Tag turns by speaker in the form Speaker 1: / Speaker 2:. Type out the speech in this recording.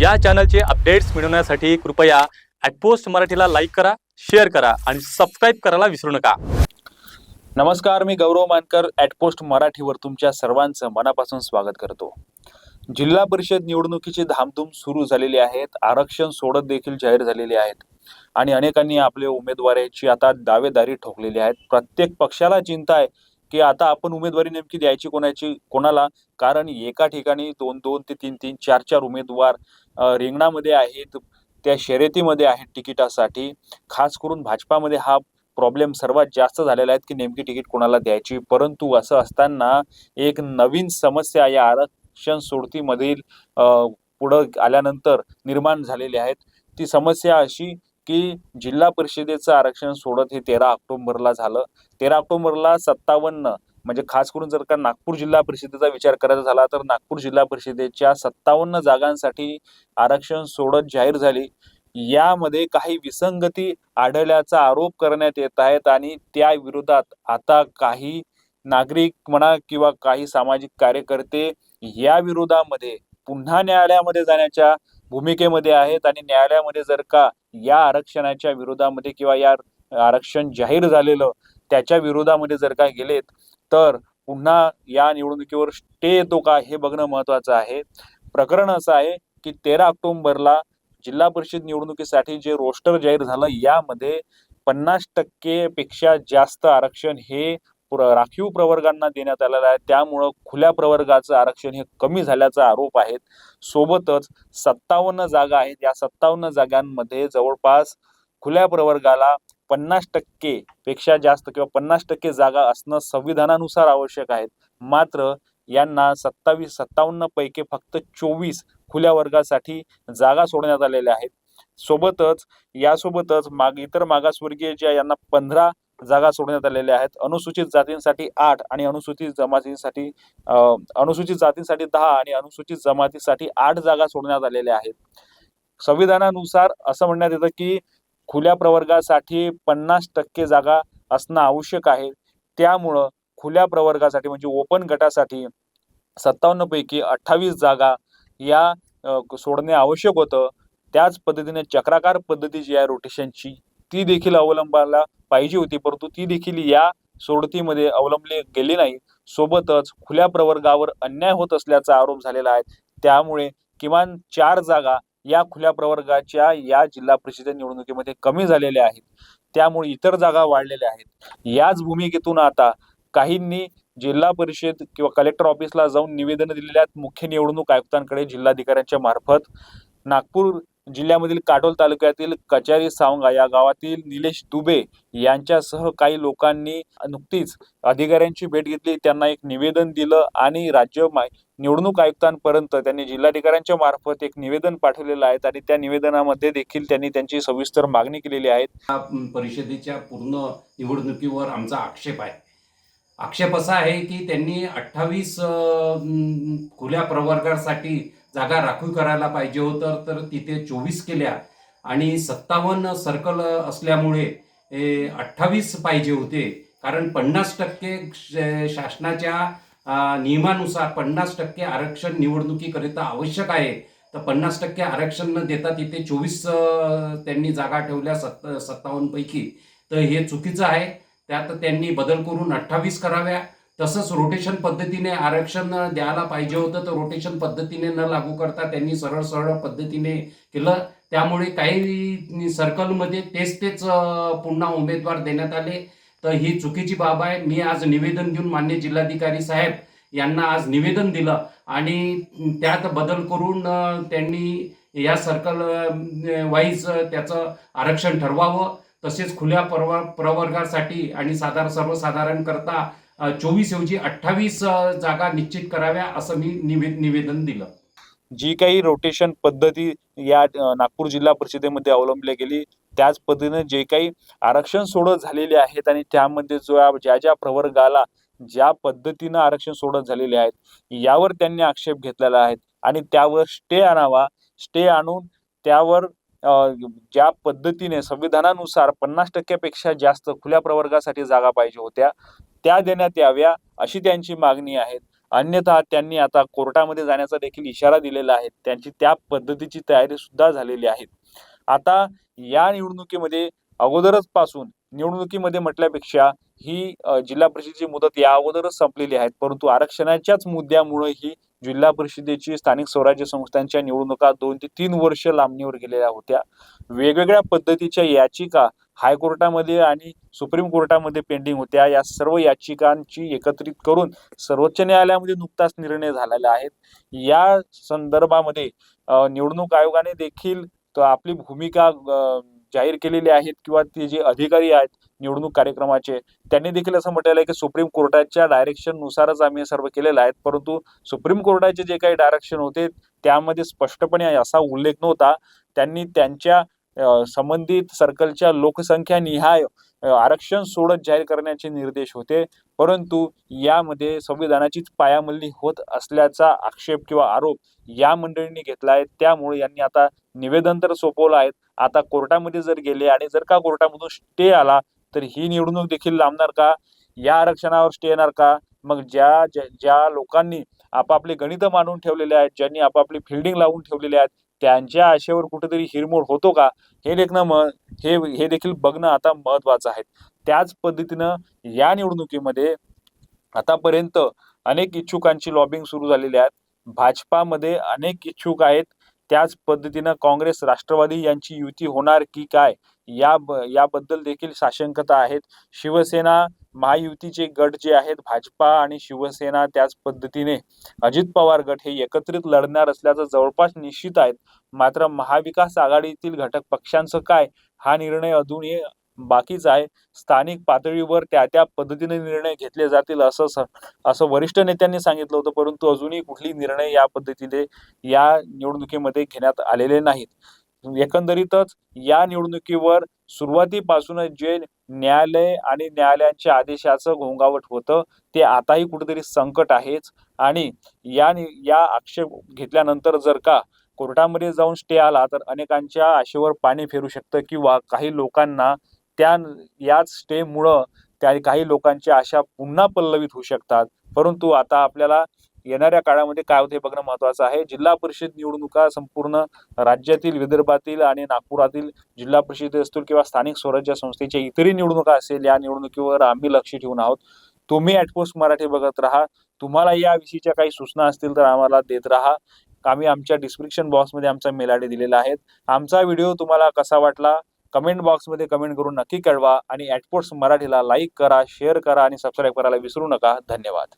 Speaker 1: या चॅनलचे अपडेट्स मिळवण्यासाठी कृपया ॲटपोस्ट मराठीला लाईक करा शेअर करा आणि सबस्क्राईब करायला विसरू नका.
Speaker 2: नमस्कार मी गौरव मानकर ॲटपोस्ट मराठीवर तुमच्या सर्वांचं मनापासून स्वागत करतो. जिल्हा परिषद निवडणुकीची धामधूम सुरू झालेली आहेत आरक्षण सोडत देखील जाहीर झालेले आहेत आणि अनेकांनी आपले उमेदवाराची आता दावेदारी ठोकलेली आहेत. प्रत्येक पक्षाला चिंता आहे की आता आपण उमेदवारी नेमकी द्यायची कोणाची कोणाला? कारण एका ठिकाणी दोन दोन ते तीन तीन चार चार उमेदवार रिंगणामध्ये आहेत त्या शर्यतीमध्ये आहेत तिकिटासाठी. खास करून भाजपामध्ये हा प्रॉब्लेम सर्वात जास्त झालेला आहे की नेमकी तिकीट कोणाला द्यायची. परंतु असं असताना एक नवीन समस्या या आरक्षण सोडतीमधील पुढं आल्यानंतर निर्माण झालेली आहेत. ती समस्या अशी की जिल्हा परिषदेचं आरक्षण सोडत हे तेरा ऑक्टोबरला झालं. तेरा ऑक्टोबरला सत्तावन्न म्हणजे खास करून जर का नागपूर जिल्हा परिषदेचा विचार करायचा झाला तर नागपूर जिल्हा परिषदेच्या सत्तावन्न जागांसाठी आरक्षण सोडत जाहीर झाली. यामध्ये काही विसंगती आढळल्याचा आरोप करण्यात येत आहेत आणि त्या विरोधात आता काही नागरिक म्हणा किंवा काही सामाजिक कार्यकर्ते या विरोधामध्ये पुन्हा न्यायालयामध्ये जाण्याच्या भूमिकेमध्ये आहेत आणि न्यायालयामध्ये जर का या आरक्षणाच्या विरोधामध्ये किंवा या आरक्षण जाहीर झालेलं त्याच्या विरोधामध्ये जर का गेलेत तर पुन्हा या निवडणुकीवर स्टे येतो का हे बघणं महत्वाचं आहे. प्रकरण असं आहे की तेरा ऑक्टोबरला जिल्हा परिषद निवडणुकीसाठी जे रोस्टर जाहीर झालं यामध्ये पन्नास टक्के पेक्षा जास्त आरक्षण हे प्र- राखीव प्रवर्गांना देण्यात आलेला आहे. त्यामुळं खुल्या प्रवर्गाचं आरक्षण हे कमी झाल्याचा आरोप आहे सोबतच सत्तावन्न जागा आहेत. या सत्तावन्न जागांमध्ये जवळपास खुल्या प्रवर्गाला पन्नास टक्के पेक्षा जास्त किंवा पन्नास टक्के जागा असणं संविधानानुसार आवश्यक आहेत मात्र यांना सत्तावीस सत्तावन्न पैकी फक्त चोवीस खुल्या वर्गासाठी जागा सोडण्यात आलेल्या आहेत. सोबतच यासोबतच माग इतर मागासवर्गीय ज्या यांना पंधरा जागा सोडण्यात आलेल्या आहेत. अनुसूचित जातींसाठी आठ आणि अनुसूचित जमातींसाठी अनुसूचित जातींसाठी दहा आणि अनुसूचित जमातीसाठी आठ जागा सोडण्यात आलेल्या आहेत. संविधानानुसार असं म्हणण्यात येतं की खुल्या प्रवर्गासाठी पन्नास टक्के जागा असणं आवश्यक आहे. त्यामुळं खुल्या प्रवर्गासाठी म्हणजे ओपन गटासाठी सत्तावन्न पैकी अठ्ठावीस जागा या सोडणे आवश्यक होतं. त्याच पद्धतीने चक्राकार पद्धती जी आहे रोटेशनची ती देखील अवलंबायला पाहिजे होती परंतु ती देखील या सोडतीमध्ये अवलंबली गेली नाही. सोबतच खुल्या प्रवर्गावर अन्याय होत असल्याचा आरोप झालेला आहे. त्यामुळे किमान चार जागा या खुल्या प्रवर्गाच्या या जिल्हा परिषद निवडणुकीमध्ये कमी झालेल्या आहेत. त्यामुळे इतर जागा वाढलेल्या आहेत. याच भूमिकेतून आता काहींनी जिल्हा परिषद किंवा कलेक्टर ऑफिसला जाऊन निवेदन दिलेल्या आहेत मुख्य निवडणूक आयुक्तांकडे जिल्हाधिकाऱ्यांच्या मार्फत नागपूर जिल्ह्यामधील काटोल तालुक्यातील कचारी सावंगा या गावातील निलेश दुबे यांच्यासह काही लोकांनी नुकतीच अधिकाऱ्यांची भेट घेतली. त्यांना एक निवेदन दिलं आणि राज्य निवडणूक आयुक्तांपर्यंत त्यांनी जिल्हाधिकाऱ्यांच्या मार्फत एक निवेदन पाठवलेलं आहे आणि त्या निवेदनामध्ये देखील त्यांनी त्यांची सविस्तर मागणी केलेली आहे.
Speaker 3: परिषदेच्या पूर्ण निवडणुकीवर आमचा आक्षेप आहे. आक्षेप असा आहे की त्यांनी अठ्ठावीस खुल्या प्रवर्गासाठी जागा राखीव करायला पाहिजे होतं तर तिथे चोवीस केल्या. आणि सत्तावन्न सर्कल असल्यामुळे अठ्ठावीस पाहिजे होते. कारण पन्नास टक्के श- शासनाच्या नियमानुसार पन्नास टक्के आरक्षण निवडणुकीकरिता आवश्यक आहे. तर पन्नास टक्के आरक्षण न देता तिथे चोवीस त्यांनी जागा ठेवल्या सत्त सत्तावन्नपैकी तर हे चुकीचं आहे. त्यात त्यांनी बदल करून अठ्ठावीस कराव्या. तसंच रोटेशन पद्धतीने आरक्षण द्यायला पाहिजे होतं तर रोटेशन पद्धतीने न लागू करता त्यांनी सरळ सरळ पद्धतीने केलं. त्यामुळे काही सर्कलमध्ये तेच तेच पुन्हा उमेदवार देण्यात आले. तर ही चुकीची बाब आहे. मी आज निवेदन घेऊन मान्य जिल्हाधिकारी साहेब यांना आज निवेदन दिलं आणि त्यात बदल करून त्यांनी या सर्कल वाईज त्याचं आरक्षण ठरवावं. तसेच खुल्या प्रवर्गासाठी आणि साधारण सर्वसाधारण करता चोवीस ऐवजी अठ्ठावीस जागा निश्चित कराव्या असं मी निवेदन दिलं.
Speaker 2: जी काही रोटेशन पद्धती या नागपूर जिल्हा परिषदेमध्ये अवलंबली गेली त्याच पद्धतीने जे काही आरक्षण सोडत झालेले आहेत आणि त्यामध्ये जो ज्या ज्या प्रवर्गाला ज्या पद्धतीनं आरक्षण सोडत झालेले आहेत यावर त्यांनी आक्षेप घेतलेला आहे आणि त्यावर स्टे आणावा स्टे आणून त्यावर ज्या पद्धतीने संविधानानुसार पन्नास टक्क्यापेक्षा जास्त खुल्या प्रवर्गासाठी जागा पाहिजे होत्या त्या देण्यात याव्या अशी त्यांची मागणी आहे. अन्यथा त्यांनी आता कोर्टामध्ये जाण्याचा देखील इशारा दिलेला आहे. त्यांची त्या पद्धतीची तयारी सुद्धा झालेली आहे. आता या निवडणुकीमध्ये अगोदरच पासून निवडणुकीमध्ये म्हटल्यापेक्षा ही जिल्हा परिषदेची मुदत या अगोदरच संपलेली आहे. परंतु आरक्षणाच्याच मुद्द्यामुळे ही जिल्हा परिषदेची स्थानिक स्वराज्य संस्थांच्या निवडणुका दोन ते तीन वर्ष लांबणीवर गेलेल्या होत्या. वेगवेगळ्या पद्धतीच्या याचिका हायकोर्टामध्ये आणि सुप्रीम कोर्टामध्ये पेंडिंग होत्या या सर्व याचिकांची एकत्रित करून सर्वोच्च न्यायालयामध्ये नुकताच निर्णय झालेला आहे. या संदर्भामध्ये निवडणूक आयोगाने देखील आपली भूमिका जाहीर केलेली आहेत किंवा ते जे अधिकारी आहेत निवडणूक कार्यक्रमाचे त्यांनी देखील असं म्हटलेलं आहे की सुप्रीम कोर्टाच्या डायरेक्शन नुसारच आम्ही सर्व केलेलं आहे. परंतु सुप्रीम कोर्टाचे जे काही डायरेक्शन होते त्यामध्ये स्पष्टपणे असा उल्लेख नव्हता. त्यांनी त्यांच्या संबंधित सर्कलच्या लोकसंख्या निहाय आरक्षण सोडत जाहीर करण्याचे निर्देश होते. परंतु यामध्ये संविधानाचीच पायामल्ली होत असल्याचा आक्षेप किंवा आरोप या मंडळींनी घेतला आहे त्यामुळे यांनी आता निवेदन तर सोपवलं आहे. आता कोर्टामध्ये जर गेले आणि जर का कोर्टामधून स्टे आला तर ही निवडणूक देखील लांबणार का? या आरक्षणावर स्टे येणार का? मग ज्या ज्या- ज्या लोकांनी आपापले गणित मांडून ठेवलेले आहेत ज्यांनी आपापली फिल्डिंग लावून ठेवलेले आहेत त्यांच्या आशेवर कुठेतरी हिरमोड होतो का? हे देखणं म हे हे देखील बघणं आता महत्वाचं आहे. त्याच पद्धतीनं या निवडणुकीमध्ये आतापर्यंत अनेक इच्छुकांची लॉबिंग सुरू झालेली आहेत. भाजपामध्ये अनेक इच्छुक आहेत. त्याच पद्धतीनं काँग्रेस राष्ट्रवादी यांची युती होणार की काय? या याबद्दल देखील साशंकता आहेत. शिवसेना महायुतीचे गट जे आहेत भाजपा आणि शिवसेना त्याच पद्धतीने अजित पवार गट हे एकत्रित लढणार असल्याचं जवळपास निश्चित आहेत. मात्र महाविकास आघाडीतील घटक पक्षांचं काय हा निर्णय अजूनही बाकीच आहे. स्थानिक पातळीवर त्या त्या पद्धतीने निर्णय घेतले जातील असं असं वरिष्ठ नेत्यांनी सांगितलं होतं परंतु अजूनही कुठली निर्णय या पद्धतीने या निवडणुकीमध्ये घेण्यात आलेले नाहीत. एकंदरीतच या निवडणुकीवर सुरुवातीपासूनच जे न्यायालय आणि न्यायालयांच्या आदेशाचं घोंगावट होतं. ते आताही कुठेतरी संकट आहेच. आणि या या आक्षेप घेतल्यानंतर जर का कोर्टामध्ये जाऊन स्टे आला तर अनेकांच्या आशेवर पाणी फिरू शकतं किंवा काही लोकांना त्या याच स्टेमुळं त्या काही लोकांच्या आशा पुन्हा पल्लवित होऊ शकतात. परंतु आता आपल्याला येणाऱ्या काळामध्ये काय होते बघणं महत्वाचं आहे. जिल्हा परिषद निवडणुका संपूर्ण राज्यातील विदर्भातील आणि नागपुरातील जिल्हा परिषद असतील किंवा स्थानिक स्वराज्य संस्थेच्या इतरही निवडणुका असेल या निवडणुकीवर आम्ही लक्ष ठेवून आहोत. तुम्ही ॲटपोस्ट मराठी बघत राहा. तुम्हाला याविषयीच्या काही सूचना असतील तर आम्हाला देत राहा. आम्ही आमच्या डिस्क्रिप्शन बॉक्समध्ये आमचा मेल आय दिलेला आहे. आमचा व्हिडिओ तुम्हाला कसा वाटला? कमेंट बॉक्समध्ये कमेंट करून नक्की कळवा आणि ॲटपोर्ट्स मराठीला लाईक करा शेअर करा आणि सबस्क्राईब करायला विसरू नका. धन्यवाद.